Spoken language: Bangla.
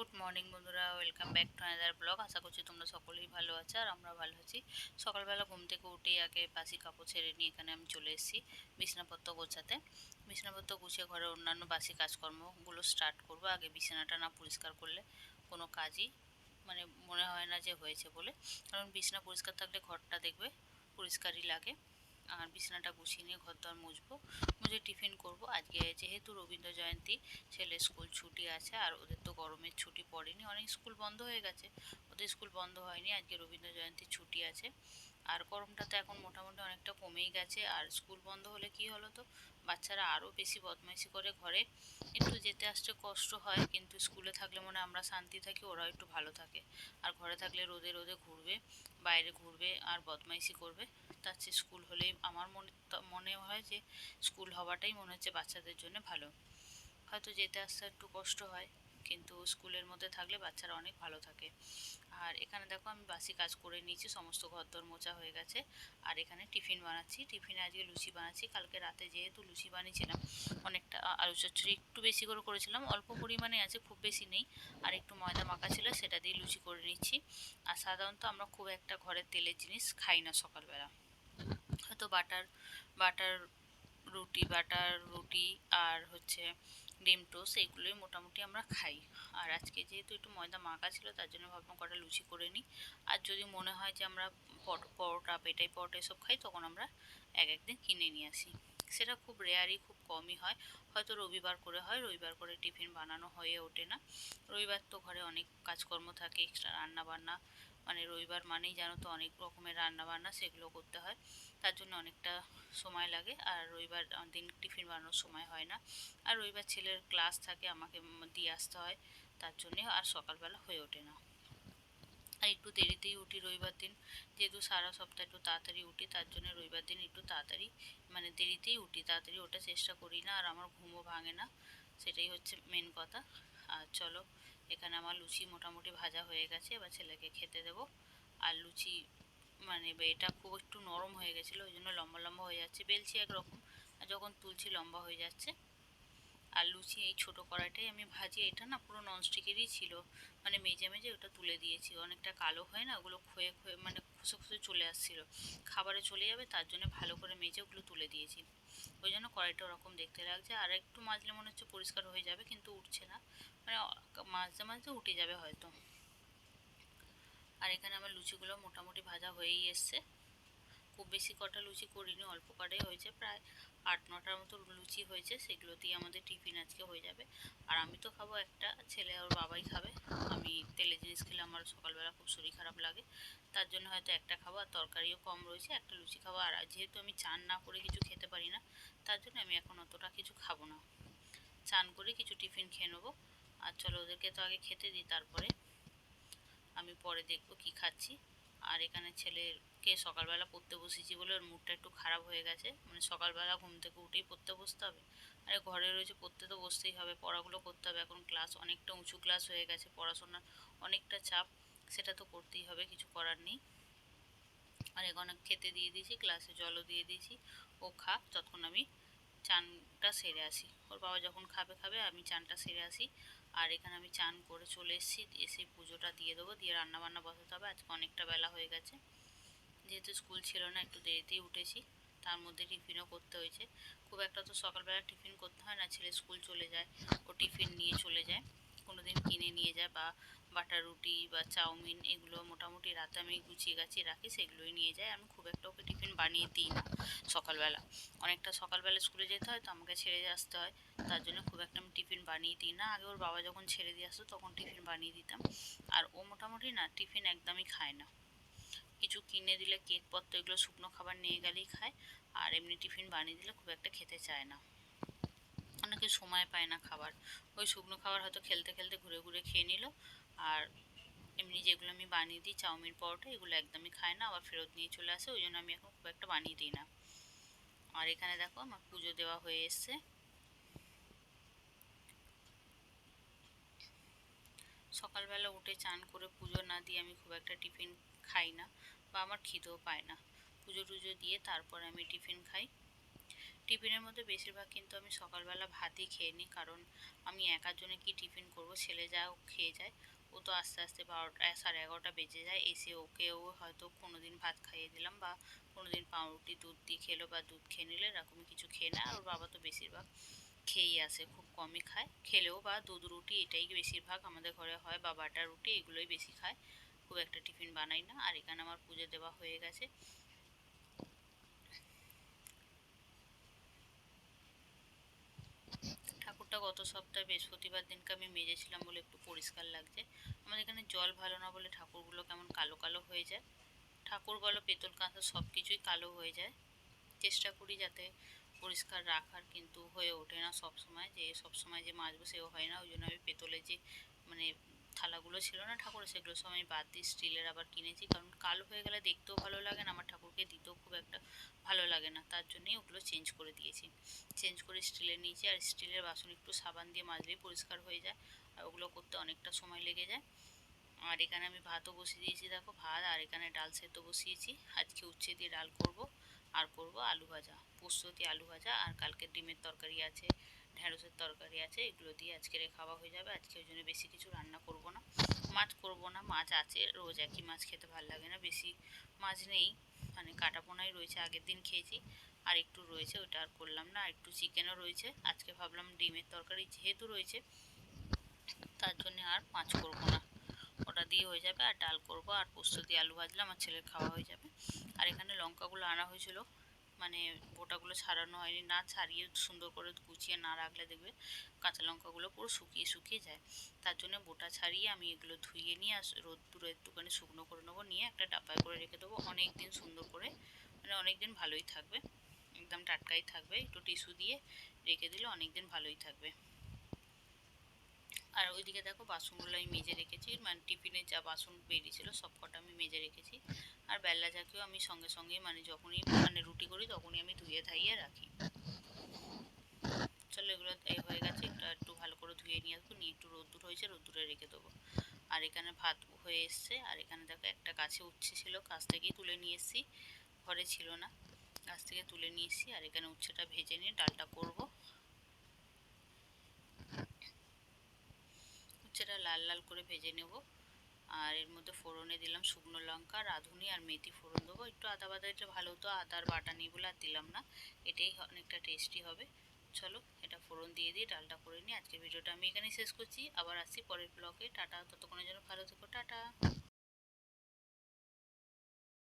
গুড মর্নিং বন্ধুরা, welcome back to another blog আশা করছি তোমরা সকলেই ভালো আছো আর আমরা ভালো আছি। সকালবেলা ঘুম থেকে উঠেই আগে বাসি কাপড় ছেড়ে নিয়ে এখানে আমি চলে এসেছি বিছানাপত্র গোছাতে। বিছানাপত্র গুছিয়ে ঘরে অন্যান্য বাসি কাজকর্মগুলো স্টার্ট করব। আগে বিছানাটা না পরিষ্কার করলে কোনো কাজই মানে মনে হয় না যে হয়েছে বলে। কারণ বিছানা পরিষ্কার থাকলে ঘরটা দেখবে পরিষ্কারই লাগে। আর বিছানাটা গুছিয়ে নিয়ে ঘর দর মুছবো, মুছে টিফিন করব। আজকে যেহেতু রবীন্দ্র জয়ন্তী ছেলে স্কুল ছুটি আছে আর ওদের গরমের ছুটি পড়েনি। অনেক স্কুল বন্ধ হয়ে গেছে। ওদের স্কুল বন্ধ হয়নি। আজকে রবীন্দ্র জয়ন্তীর ছুটি আছে। আর গরমটা তো এখন মোটামুটি অনেকটা কমেই গেছে। আর স্কুল বন্ধ হলে কি হলো তো? বাচ্চারা আরও বেশি বদমাইশি করে ঘরে। একটু যেতে আসতে কষ্ট হয়, কিন্তু স্কুলে থাকলে মনে আমরা শান্তি থাকি, ওরাও একটু ভালো থাকে। আর ঘরে থাকলে রোদে রোদে ঘুরবে, বাইরে ঘুরবে আর বদমাইশি করবে। তার চেয়ে স্কুল হলেই আমার মনে মনে হয় যে স্কুল হওয়াটাই মনে হচ্ছে বাচ্চাদের জন্য ভালো। হয়তো যেতে আসতে একটু কষ্ট হয়। কিন্তু স্কুলের মধ্যে থাকলে বাচ্চারা অনেক ভালো থাকে। আর এখানে দেখো আমি বাসি কাজ করে নিয়েছি, সমস্ত ঘরদর মোচা হয়ে গেছে। আর এখানে টিফিন বানাচ্ছি। টিফিনে আজকে লুচি বানাচ্ছি। কালকে রাতে যেহেতু লুচি বানিয়েছিলাম, অনেকটা আলু চচ্চড়ি একটু বেশি করে করেছিলাম। অল্প পরিমাণে আছে, খুব বেশি নেই। আর একটু ময়দা মাখা ছিল, সেটা দিয়ে লুচি করে নিচ্ছি। আর সাধারণত আমরা খুব একটা ঘরের তেলের জিনিস খাই না সকালবেলা। হয়তো বাটার বাটার রুটি বাটার রুটি আর হচ্ছে ডিম টোস্ট এইগুলোই মোটামুটি আমরা খাই। আর আজকে যেহেতু একটু ময়দা মাখা ছিল, তার জন্য ভাবলাম কটা লুচি করে নিই। আর যদি মনে হয় যে আমরা পরোটা, পেটাই পরোটা এসব খাই, তখন আমরা এক একদিন কিনে নিয়ে আসি। সেটা খুব রেয়ারই খুব কমই হয়। হয়তো রবিবার করে হয়, রবিবার করে টিফিন বানানো হয়ে ওঠে না। রবিবার তো ঘরে অনেক কাজকর্ম থাকে এক্সট্রা রান্না বান্না মানে রবিবার মানেই জানো তো অনেক রকমের রান্না বান্না সেগুলো করতে হয়। তার জন্য অনেকটা সময় লাগে আর রবিবার দিন টিফিন বানানোর সময় হয় না। আর রবিবার ছেলের ক্লাস থাকে, আমাকে দিয়ে আসতে হয়। তার জন্যে আর সকালবেলা হয়ে ওঠে না। আর একটু দেরিতেই উঠি রবিবার দিন। যেহেতু সারা সপ্তাহ একটু তাড়াতাড়ি উঠি, তার জন্য রবিবার দিন একটু তাড়াতাড়ি মানে দেরিতেই উঠি। তাড়াতাড়ি ওটা চেষ্টা করি না আর আমার ঘুমও ভাঙে না। সেটাই হচ্ছে মেন কথা। আর চলো এখানে আমার লুচি মোটামুটি ভাজা হয়ে গেছে, এবার ছেলেকে খেতে দেব। আর লুচি মানে এটা খুব একটু নরম হয়ে গেছিল, ওই জন্য লম্বা লম্বা হয়ে যাচ্ছে, বেলছি একরকম, আর যখন তুলছি লম্বা হয়ে যাচ্ছে। আর লুচি এই ছোটো কড়াইটাই আমি ভাজি, এটা না পুরো ননস্টিকেরই ছিল। মানে মেজে মেজে ওটা তুলে দিয়েছি। অনেকটা কালো হয় না, ওগুলো ক্ষয়ে ক্ষয়ে মানে খুসে খুসে চলে আসছিল। খাবারে চলে যাবে, তার জন্য ভালো করে মেজে ওগুলো তুলে দিয়েছি। ওই জন্য কড়াইটা ওরকম দেখতে লাগছে। আর একটু মাজলে মনে হচ্ছে পরিষ্কার হয়ে যাবে, কিন্তু উঠছে না। মানে মাঝে মাঝে উঠে যাবে হয়তো। আর এখানে আমার লুচিগুলো মোটামুটি ভাজা হয়েই এসছে। খুব বেশি কটা লুচি করিনি, অল্প কটাই হয়েছে। প্রায় আট, নটার মতো লুচি হয়েছে সেগুলো দিয়ে আমাদের টিফিন আজকে হয়ে যাবে। আর আমি তো খাব একটা, ছেলে ওর বাবাই খাবে। আমি তেলে জিনিস খেলে আমার সকালবেলা খুব শরীর খারাপ লাগে। তার জন্য হয়তো একটা খাব, আর তরকারিও কম রয়েছে, একটা লুচি খাব। আর যেহেতু আমি চান না করে কিছু খেতে পারি না, তার জন্য আমি এখন অতটা কিছু খাব না। চান করে কিছু টিফিন খেয়ে নেব। আর চলো ওদেরকে তো আগে খেতে দিই, তারপরে আমি পরে দেখব কি খাচ্ছি। আর এখানে ছেলেকে সকালবেলা পড়তে বসেছি বলে ওর মুডটা একটু খারাপ হয়ে গেছে। মানে সকালবেলা ঘুম থেকে উঠেই পড়তে বসতে হবে। আর ঘরে রয়েছে, পড়তে তো বসতেই হবে, পড়াগুলো করতে হবে। এখন ক্লাস অনেকটা উঁচু ক্লাস হয়ে গেছে পড়াশোনার অনেকটা চাপ, সেটা তো করতেই হবে, কিছু করার নেই। আর এখন খেতে দিয়ে দিয়েছি ক্লাসে জলও দিয়ে দিয়েছি। ও খাক ততক্ষণ আমি চানটা সেরে আসি। ওর বাবা যখন খাবে খাবে আমি চানটা সেরে আসি। আর এখানে আমি চান করে চলে এসেছি, এসে পুজোটা দিয়ে দেবো, দিয়ে রান্না বান্না বসাতে হবে। আজকে অনেকটা বেলা হয়ে গেছে। যেহেতু স্কুল ছিল না, একটু দেরিতেই উঠেছি। তার মধ্যে টিফিনও করতে হয়েছে। খুব একটা তো সকালবেলা টিফিন করতে হয় না, ছেলে স্কুল চলে যায়, ও টিফিন নিয়ে চলে যায়। কোনো দিন কিনে নিয়ে যায় বা বাটার রুটি বা চাউমিন এগুলো মোটামুটি রাতে আমি গুছিয়ে গাছিয়ে রাখি, সেগুলোই নিয়ে যায় আমি খুব একটা ওকে টিফিন বানিয়ে দিই না সকালবেলা। অনেকটা সকালবেলা স্কুলে যেতে হয় তো আমাকে ছেড়ে আসতে হয়। তার জন্য খুব একটা আমি টিফিন বানিয়ে দিই না। আগে ওর বাবা যখন ছেড়ে দিয়ে আসতো তখন টিফিন বানিয়ে দিতাম। আর ও মোটামুটি না টিফিন একদমই খায় না। কিছু কিনে দিলে কেক পত্র এগুলো শুকনো খাবার নিয়ে গেলেই খায়। আর এমনি টিফিন বানিয়ে দিলে খুব একটা খেতে চায় না। অনেকে সময় পায় না খাবার। ওই শুকনো খাবার হয়তো খেলতে খেলতে ঘুরে ঘুরে খেয়ে নিল। আর এমনি যেগুলো আমি বানিয়ে দিই, চাউমিন, পরোটা, এগুলো একদমই খায় না, আবার ফেরত নিয়ে চলে আসে, ওই জন্য আমি এখন খুব একটা বানিয়ে দিই না। আর এখানে দেখো আমার পুজো দেওয়া হয়ে এসছে। সকালবেলা উঠে চান করে পুজো না দিয়ে আমি খুব একটা টিফিন খাই না, বা আমার খিদেও পায় না। পুজো টুজো দিয়ে তারপর আমি টিফিন খাই। টিফিনের মধ্যে বেশিরভাগ কিন্তু আমি সকালবেলা ভাতই খেয়ে নিই। কারণ আমি একার জন্য কি টিফিন করব? ছেলে যাও খেয়ে যায়। ও তো আস্তে আস্তে বারোটা, সাড়ে এগারোটা বেজে যায়। এসে ওকেও হয়তো কোনো দিন ভাত খাইয়ে দিলাম বা কোনো দিন পাউরুটি, দুধ দিয়ে খেলো বা দুধ খেয়ে নিলে এরকমই কিছু খেয়ে নেয়। আর ওর বাবা তো বেশিরভাগ খেয়েই আসে, খুব কমই খায়। খেলেও বা দুধ, রুটি এটাই বেশিরভাগ আমাদের ঘরে হয়। বা বাটা রুটি এগুলোই বেশি খায়। খুব একটা টিফিন বানাই না। আর এখানে আমার পুজো দেওয়া হয়ে গেছে। ঠাকুরটা গত সপ্তাহে বৃহস্পতিবার দিনকে আমি মেজেছিলাম বলে একটু পরিষ্কার লাগছে। আমাদের এখানে জল ভালো না বলে ঠাকুরগুলো কেমন কালো কালো হয়ে যায়। ঠাকুর বলো, পেতল কাঁথা সব কিছুই কালো হয়ে যায়। চেষ্টা করি যাতে পরিষ্কার রাখার, কিন্তু হয়ে ওঠে না সব সময় যে সব সময় যে মাজবো সেও হয় না। ওই জন্য আমি পেতলের যে মানে থালাগুলো ছিল না ঠাকুরের সেগুলো সব আমি বাদ দিয়ে স্টিলের আবার কিনেছি। কারণ কালো হয়ে গেলে দেখতেও ভালো লাগে না, আমার ঠাকুরকে দিতেও খুব একটা ভালো লাগে না। তার জন্যই ওগুলো চেঞ্জ করে দিয়েছি। চেঞ্জ করে স্টিলের নিয়েছি আর স্টিলের বাসন একটু সাবান দিয়ে মাজলেই পরিষ্কার হয়ে যায়। আর ওগুলো করতে অনেকটা সময় লেগে যায়। আর এখানে আমি ভাতও বসিয়ে দিয়েছি, দেখো ভাত, আর এখানে ডাল সেদ্ধ বসিয়েছি। আজকে উচ্ছে দিয়ে ডাল করব, আর করব আলু ভাজা, পোস্ত দিয়ে আলু ভাজা, আর কালকে ডিমের তরকারি আছে। ঢ্যাঁড়সের তরকারি আছে, এগুলো দিয়ে আজকের খাওয়া হয়ে যাবে। আজকে ওই জন্য বেশি কিছু রান্না করব না। মাছ করব না, মাছ আছে, রোজ একই মাছ খেতে ভালো লাগে না, বেশি মাছ নেই। মানে কাটা পোনাই রয়েছে, আগের দিন খেয়েছি, আর একটু রয়েছে, ওটা আর করলাম না, আর একটু চিকেনও রয়েছে। আজকে ভাবলাম ডিমের তরকারি যেহেতু রয়েছে, তার জন্য আর মাছ করব না। ওটা দিয়ে হয়ে যাবে, আর ডাল করব, আর পোস্ত দিয়ে আলু ভাজলাম আমার ছেলের খাওয়া হয়ে যাবে। আর এখানে লঙ্কাগুলো আনা হয়েছিল মানে বোটাগুলো ছাড়ানো হয়নি। না ছাড়িয়ে সুন্দর করে গুছিয়ে না রাখলে দেখবে কাঁচা লঙ্কাগুলো পুরো শুকিয়ে শুকিয়ে যায়। তার জন্য বোটা ছাড়িয়ে আমি এগুলো ধুয়ে নিয়ে আর রোদ্দুরে একটুখানি শুকনো করে নেব, নিয়ে একটা ডাব্বায় করে রেখে দেবো। অনেক দিন সুন্দর করে মানে অনেক দিন ভালোই থাকবে। একদম টাটকাই থাকবে। একটু টিস্যু দিয়ে রেখে দিলে অনেক দিন ভালোই থাকবে। আর ওইদিকে দেখো বাসনগুলো আমি মেজে রেখেছি। মানে টিফিনের যা বাসন বেরিয়েছিল সব কটা আমি মেজে রেখেছি। আর বেল্লা যাকেও আমি সঙ্গে সঙ্গে মানে যখনই মানে রুটি করি তখনই আমি ধুয়ে ধাইয়ে রাখি। চলো এগুলো এই হয়ে গেছে একটু ভালো করে ধুয়ে নিয়ে আসব। নিয়ে একটু রোদ্দুর হয়েছে, রোদ্দুরে রেখে দেবো। আর এখানে ভাত হয়ে এসছে, আর এখানে দেখো একটা গাছে উচ্ছে ছিল, গাছ থেকেই তুলে নিয়ে এসেছি। ঘরে ছিল না, গাছ থেকে তুলে নিয়ে এসেছি। আর এখানে উচ্ছেটা ভেজে নিয়ে ডালটা করব। উচ্ছেটা লাল লাল করে ভেজে নেব। আর এর মধ্যে ফোড়নে দিলাম শুকনো লঙ্কা, রাঁধুনি আর মেথি ফোড়ন দেবো। একটু আদা বাদা এটা ভালো হতো, আদার বাটা বলে আর দিলাম না। এটাই অনেকটা টেস্টি হবে। চলো, এটা ফোড়ন দিয়ে দিয়ে ডালটা করে নিই। আজকে ভিডিওটা আমি এখানেই শেষ করছি। আবার আসছি পরের ব্লগে টাটা, ততক্ষণের জন্য ভালো থেকো। টাটা।